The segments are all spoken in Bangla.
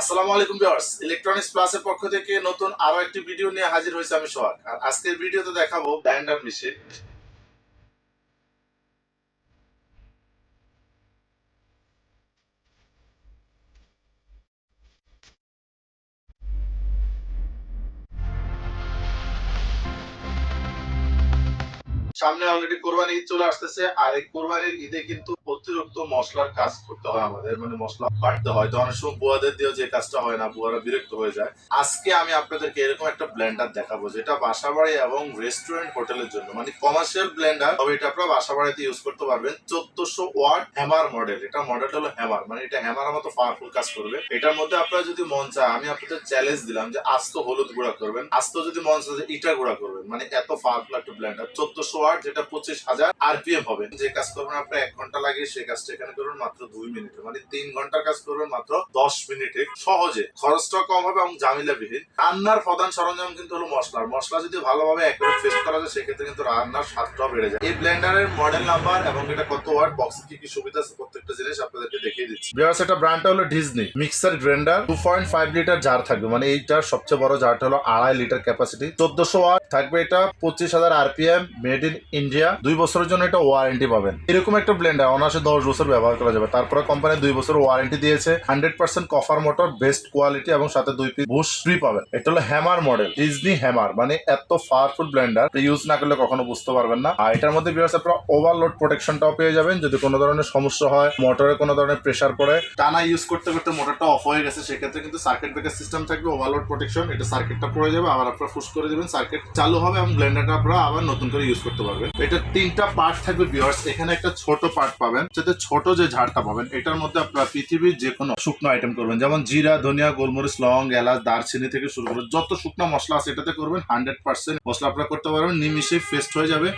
আসসালামু আলাইকুম ভিউয়ার্স ইলেকট্রনিক্স প্লাসের পক্ষ থেকে নতুন আরও একটি ভিডিও নিয়ে হাজির হয়েছে আমি সোহাগ। আর আজকের ভিডিওতে দেখাবো ব্যান্ডার মেশিন সামনে অলরেডি কোরবানি ঈদ চলে আসতেছে, আর এই কোরবানির ঈদে কিন্তু অতিরিক্ত মশলার কাজ করতে হয় আমাদের মানে মশলা বাড়তে হয়। তো অনেক সময় বুয়াদের দিয়েও যে কাজটা হয় না, বুয়ারা বিরক্ত হয়ে যায়। আজকে আমি আপনাদেরকে এরকম একটা ব্লেন্ডার দেখাবো, যেটা বাসা বাড়ি এবং রেস্টুরেন্ট হোটেলের জন্য মানে কমার্শিয়াল ব্লেন্ডার তবে এটা আপনারা বাসা বাড়িতে ইউজ করতে পারবেন। চোদ্দশো ওয়াট হ্যামার মডেল এটা মডেল হলো হ্যামার মানে এটা হ্যামার মতো পাওয়ারফুল কাজ করবে। এটার মধ্যে আপনারা যদি মন চায়, আমি আপনাদের চ্যালেঞ্জ দিলাম যে আস্ত হলুদ গুঁড়া করবেন, আস্ত যদি মন চায় যে ইটা গুঁড়া করবেন মানে এত পাওয়ারফুল একটা ব্লেন্ডার চোদ্দশো ওয়াট, যেটা পঁচিশ হাজার আরপিএম হবে। যে কাজ করবেন আপনার এক ঘণ্টা লাগে সেই কাজটা এখানে করবেন মাত্র দুই মিনিটে। মানে তিন ঘণ্টার কাজ করবেন মাত্র দশ মিনিটে সহজে। খরচটা কম হবে এবং জামিলাবিহীন। রান্নার প্রধান সরঞ্জাম কিন্তু হলো মশলা। মশলা যদি ভালোভাবে একবারে ফেস করা যায়, সেক্ষেত্রে কিন্তু রান্নার স্বাদটাও বেড়ে যায়। এই ব্লেন্ডারের মডেল নাম্বার এবং এটা কত ওয়াট বক্সে কি কি সুবিধা আছে, প্রত্যেকটা জিনিস আপনাদেরকে দেখিয়ে দিচ্ছি। বিয়ার্স এটা ব্র্যান্ডটা হলো Disney mixer grinder two point five litre jar থাকবে। মানে এইটার সবচেয়ে বড় জারটা হলো আড়াই লিটার ক্যাপাসিটি চোদ্দশো ওয়াট থাকবে এটা, পঁচিশ হাজার আরপিএম মেড ইন ইন্ডিয়া দুই বছরের জন্য এটা ওয়ারেন্টি পাবেন। এরকম একটা ব্লেন্ডার অনায়াসে দশ বছর ব্যবহার করা যাবে। তারপরে কোম্পানি দুই বছর ওয়ারেন্টি দিয়েছে। Hundred percent copper motor best quality এবং সাথে দুই পিস বুশ ফ্রি পাবেন। এটা হলো হ্যামার মডেল ডিজনি হ্যামার মানে এত পাওয়ারফুল ব্লেন্ডার ইউজ না করলে কখনো বুঝতে পারবেন না। আর এটার মধ্যে বিয়ার্স আপনারা ওভারলোড প্রোটেকশনটাও পেয়ে যাবেন। যদি কোনো ধরনের সমস্যা হয় মোটরে কোনো ধরনের প্রেসার পড়ে, টানা ইউজ করতে করতে মোটরটা অফ হয়ে গেছে, সেক্ষেত্রে কিন্তু সার্কিট ব্রেকার সিস্টেম থাকবে ওভারলোড প্রোটেকশন এটা সার্কিটটা পড়ে যাবে, আবার আপনারা ফুস করে দেবেন সার্কিট চালু হবে এবং ব্লেন্ডারটা আপনারা আবার নতুন করে ইউজ করতে পারবেন এটা তিনটা পার্ট থাকবে বিয়ার্স এখানে একটা ছোট পার্ট পাবেন, যাতে ছোট যে ঝাড়টা পাবেন, এটার মধ্যে আপনারা পৃথিবীর যে কোনো শুকনো আইটেম করবেন। যেমন জিরা, ধনিয়া, গোলমরিচ, লং, এলাচ, দারচিনি থেকে শুরু করে যত শুকনো মশলা আছে এটাতে করবেন হান্ড্রেড পার্সেন্ট মশলা আপনারা করতে পারবেন নিমিশে ফেস্ট হয়ে যাবে।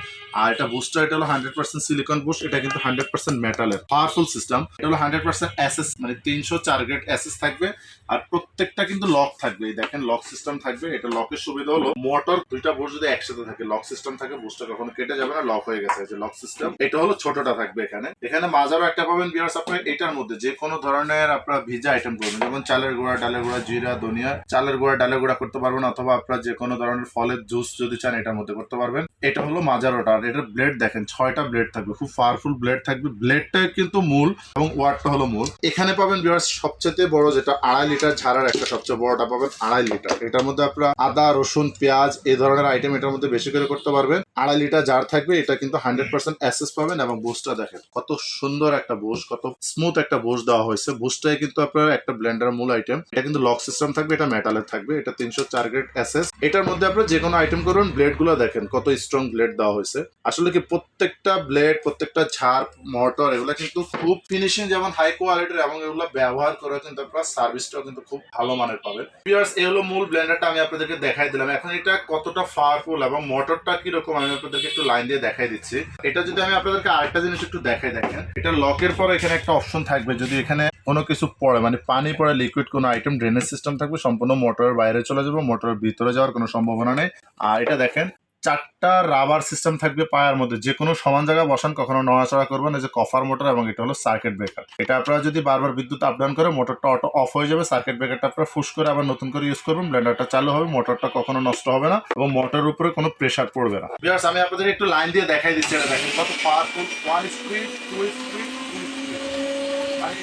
আর এটা বুস্টার এটা হলো হান্ড্রেড পার্সেন্ট সিলিকন বুস্ট এটা কিন্তু হান্ড্রেড পার্সেন্ট মেটালের পাওয়ারফুল সিস্টেম এটা হলো হান্ড্রেড পার্সেন্ট এসএস মানে তিনশো চার গ্রেড এসএস থাকবে। আর প্রত্যেকটা কিন্তু লক থাকবে। দেখেন লক সিস্টেম থাকবে। এটা লকের সুবিধা হলো মোটর দুইটা বোর্ড যদি একসাথে থাকে লক সিস্টেম থাকে বুস্টার কখনো কেটে যাবে না লক হয়ে গেছে লক সিস্টেম এটা হলো ছোটটা থাকবে এখানে। এখানে মাজারও একটা পাবেন বিয়ার্স আপনার এটার মধ্যে যে কোনো ধরনের আপনার ভিজা আইটেম করবেন, যেমন চালের গুঁড়া, ডালের গুঁড়া, জিরা, ধনিয়া, চালের গুঁড়া, ডালের গুঁড়া করতে পারবেন, অথবা আপনার যে কোনো ধরনের ফলের জুস যদি চান, এটার মধ্যে করতে পারবেন। এটা হলো মাজারোটা, আর এটার ব্লেড দেখেন, ছয়টা ব্লেড থাকবে, খুব পাওয়ারফুল ব্লেড থাকবে। ব্লেডটা কিন্তু মূল এবং ওয়ার্ডটা হলো মূল। এখানে পাবেন বিয়ার্স সবচেয়ে বড় যেটা, আড়াই লিটার ঝাড়ার একটা সবচেয়ে বড়টা পাবেন আড়াই লিটার। এটার মধ্যে আপনার আদা, রসুন, পেঁয়াজ এই ধরনের আইটেম এটার মধ্যে বেশি করে করতে পারবেন। আড়াই লিটার জার থাকবে এটা কিন্তু হান্ড্রেড পার্সেন্ট অ্যাসেস পাবেন এবং বুস্টটা দেখেন কত সুন্দর একটা বুশ কত স্মুথ একটা বুশ দেওয়া হয়েছে। বুশটাই কিন্তু আপনার একটা ব্লেন্ডার মূল আইটেম এটা কিন্তু লক সিস্টেম থাকবে এটা মেটালের থাকবে এটা তিনশো চার গ্রেড অ্যাসেস এটার মধ্যে আপনার যে কোনো আইটেম করুন ব্লেডগুলো দেখেন কত স্ট্রং ব্লেড দেওয়া হয়েছে। আসলে কি প্রত্যেকটা ব্লেড প্রত্যেকটা ঝাড় মোটর এগুলো কিন্তু খুব ফিনিশিং যেমন হাই কোয়ালিটির এবং এগুলো ব্যবহার করে কিন্তু আপনার সার্ভিসটাও কিন্তু খুব ভালো মানের পাবেন। পিয়ার্স এই হলো মূল ব্লেন্ডারটা আমি আপনাদেরকে দেখাই দিলাম। এখন এটা কতটা পাওয়ারফুল এবং মোটরটা কীরকম আমি আপনাদেরকে একটু লাইন দিয়ে দেখাই দিচ্ছি। এটা যদি আমি আপনাদেরকে আরেকটা জিনিস একটু দেখাই দেখেন, এটা লকের পর এখানে একটা অপশন থাকবে। যদি এখানে কোনো কিছু পড়ে মানে পানি পড়ে লিকুইড কোনো আইটেম ড্রেনেজ সিস্টেম থাকবে, সম্পূর্ণ মোটরের বাইরে চলে যাবে মোটরের ভিতরে যাওয়ার কোনো সম্ভাবনা নেই। আর এটা দেখেন চারটা রাবার সিস্টেম থাকবে পায়ের মধ্যে। যে কোনো সমান জায়গায় বসান, কখনো নড়াচড়া করবেন এই যে কফার মোটর এবং এটা হলো সার্কিট ব্রেকার এটা আপনারা যদি বারবার বিদ্যুৎ আপ ডাউন করে মোটরটা অটো অফ হয়ে যাবে সার্কিট ব্রেকারটা আপনারা ফুস করে আবার নতুন করে ইউজ করবেন ব্লেন্ডারটা চালু হবে মোটরটা কখনো নষ্ট হবে না এবং মোটরের উপরে কোনো প্রেসার পড়বে না। আমি আপনাদের একটু লাইন দিয়ে দেখাই দিচ্ছি, এটা কত powerful one speed two speed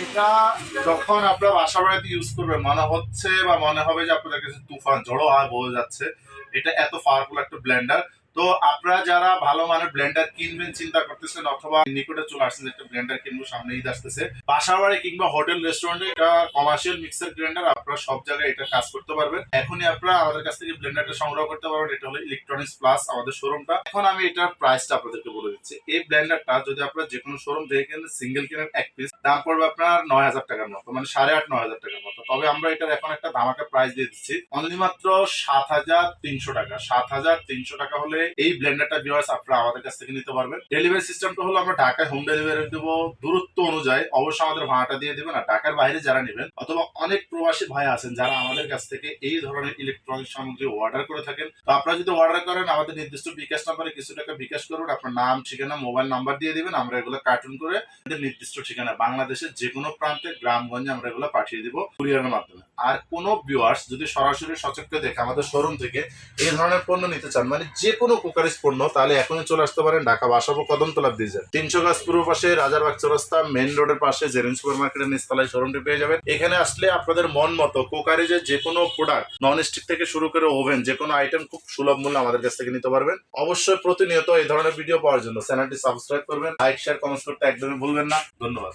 এটা যখন আপনারা বাসা বাড়িতে ইউজ করবেন, মনে হচ্ছে বা মনে হবে যে আপনাদের কাছে তুফান ঝড়ো হাওয়া বোঝা যাচ্ছে। এটা এত পাওয়ারফুল একটা ব্লেন্ডার তো আপনারা যারা ভালো মানের ব্লেন্ডার কিনবেন, চিন্তা করতেছেন অথবা নিকটে চলে আসছেন, একটা ব্লেন্ডার কিনবো, সামনে ঈদ আসতেছে। বাসা বাড়ি কিংবা হোটেল রেস্টুরেন্টে এটা কমার্শিয়াল মিক্সার গ্রাইন্ডার আপনারা সব জায়গায় এটা কাজ করতে পারবেন। এখনই আপনারা আমাদের কাছ থেকে ব্লেন্ডারটা সংগ্রহ করতে পারবেন, এটা হলো ইলেকট্রনিক্স প্লাস আমাদের শোরুমটা এখন আমি এটার প্রাইসটা আপনাদেরকে বলে দিচ্ছি। এই ব্লেন্ডারটা যদি আপনারা যে কোনো শোরুম থেকে কেনেন সিঙ্গেল কেনেন, এক পিস দাম পড়বে আপনার নয় হাজার টাকার মতো মানে সাড়ে আট, নয় হাজার টাকার মতো। তবে আমরা এটার এখন একটা ধামাকা প্রাইস দিয়ে দিচ্ছি। অনলি মাত্র সাত হাজার তিনশো টাকা। সাত হাজার তিনশো টাকা হলে এই ব্লেন্ডারটা ভিউয়ার্স আপনারা আমাদের কাছ থেকে নিতে পারবেন। ডেলিভারি সিস্টেমটা হলো আমরা ঢাকায় হোম ডেলিভারি দেবো। দূরত্ব অনুযায়ী অবশ্যই আমাদের ভাড়াটা দিয়ে দিবেন। আর ঢাকার বাইরে যারা নেবেন, অথবা অনেক প্রবাসী ভাই আছেন যারা আমাদের কাছ থেকে এই ধরনের ইলেকট্রনিক সামগ্রী অর্ডার করে থাকেন, তো আপনারা যদি অর্ডার করেন, আমাদের নির্দিষ্ট বিকাশ নাম্বারে কিছু টাকা বিকাশ করুন আপনার নাম, ঠিকানা মোবাইল নাম্বার দিয়ে দিবেন। আমরা এগুলো কার্টুন করে নির্দিষ্ট ঠিকানা, বাংলাদেশের যে কোনো প্রান্তে, গ্রামগঞ্জে আমরা এগুলো পাঠিয়ে দিব। কুরিয়ারের মাধ্যমে। আর কোনো ভিউয়ার্স যদি সরাসরি সচক্ষে দেখে আমাদের শোরুম থেকে এই ধরনের পণ্য নিতে চান মানে যে কোনো কুকারিজ পণ্য, তাহলে এখনই চলে আসতে পারেন ঢাকা বাসাবো কদমতলা ব্রিজে তিনশো গাছ পূর্ব পাশে রাজারবাগ চৌরাস্তা মেন রোডের পাশে জেরিন সুপার মার্কেটের নিচতলায় শোরুমটি পেয়ে যাবেন। এখানে আসলে আপনাদের মন মতো কুকারিজের যে কোনো প্রোডাক্ট নন স্টিক থেকে শুরু করে ওভেন যে কোনো আইটেম খুব সুলভ মূল্যে আমাদের কাছ থেকে নিতে পারবেন। অবশ্যই প্রতিনিয়ত এই ধরনের ভিডিও পাওয়ার জন্য। চ্যানেলটি সাবস্ক্রাইব করবেন লাইক শেয়ার কমেন্টস করতে একদমই ভুলবেন না। ধন্যবাদ।